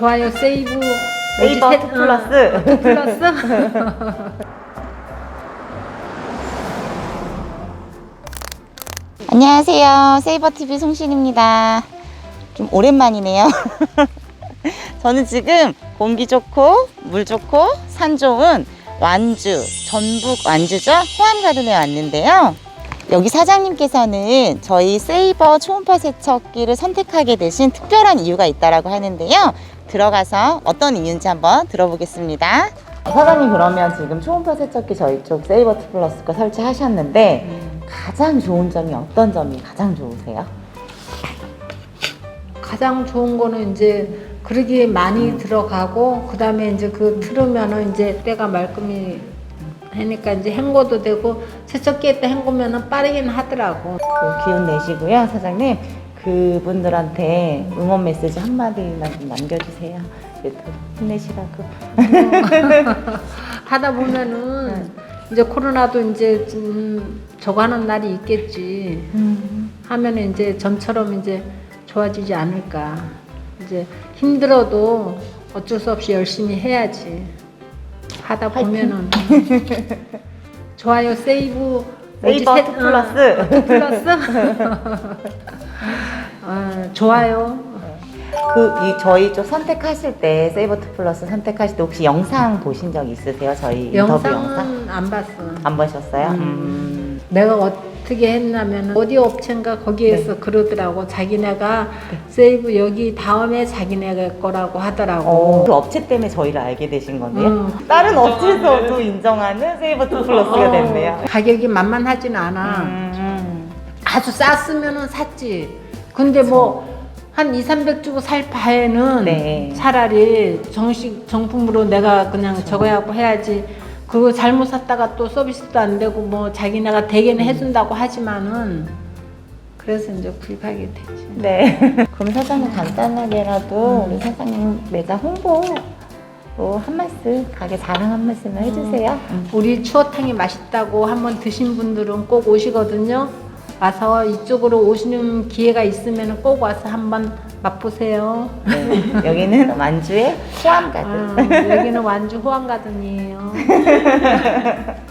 좋아요 세이브 네이버 뭐지? 투 세- 플러스. 어, 투 플러스 안녕하세요. 세이버TV 송신입니다. 좀 오랜만이네요. 저는 지금 공기 좋고, 물 좋고, 산 좋은 완주, 전북 완주죠? 호암가든에 왔는데요. 여기 사장님께서는 저희 세이버 초음파 세척기를 선택하게 되신 특별한 이유가 있다라고 하는데요. 들어가서 어떤 이유인지 한번 들어보겠습니다. 사장님 그러면 지금 초음파 세척기 저희 쪽 세이버 투 플러스 거 설치하셨는데 가장 좋은 점이 어떤 점이 가장 좋으세요? 가장 좋은 거는 이제 그러기에 많이 들어가고 그다음에 이제 그 틀으면은 이제 때가 말끔히 하니까 이제 헹궈도 되고 세척기에 때 헹구면은 빠르긴 하더라고. 그 기운 내시고요, 사장님. 그분들한테 응원 메시지 한마디만 좀 남겨주세요. 유튜브 힘내시라고. 하다 보면은 이제 코로나도 이제 좀 저거 하는 날이 있겠지. 하면은 이제 전처럼 이제 좋아지지 않을까. 이제 힘들어도 어쩔 수 없이 열심히 해야지. 하다 보면은 좋아요 세이브? 네이버 세- 투 어, 플러스. 투 플러스 어, 좋아요. 그, 이, 저희 쪽 선택하실 때, 세이버 투 플러스 선택하실 때 혹시 영상 보신 적 있으세요? 저희 인터뷰 영상? 영상은 안 봤어. 안 보셨어요? 음. 음. 내가 어 떻게 했냐면 어디 업체인가 거기에서 네. 그러더라고 자기네가 세이브 여기 다음에 자기네 거라고 하더라고 어, 그 업체 때문에 저희를 알게 되신 거네요? 음. 다른 업체에서도 인정하는 세이버 투 플러스가 어, 됐네요. 가격이 만만하진 않아 음. 아주 쌌으면은 샀지 근데 뭐한 2, 300 주고 살 바에는 네. 차라리 정식 정품으로 내가 그냥 저거 하고 해야지 그거 잘못 샀다가 또 서비스도 안 되고 뭐 자기네가 대개는 해준다고 하지만은 그래서 이제 구입하게 되지 네. 그럼 사장님 간단하게라도 우리 사장님 매장 홍보 뭐한 말씀 가게 자랑 한 말씀을 해주세요. 우리 추어탕이 맛있다고 한번 드신 분들은 꼭 오시거든요. 와서 이쪽으로 오시는 기회가 있으면 꼭 와서 한번 맛보세요. 네. 여기는 완주의 호암가든. 아, 여기는 완주 호황가든이에요.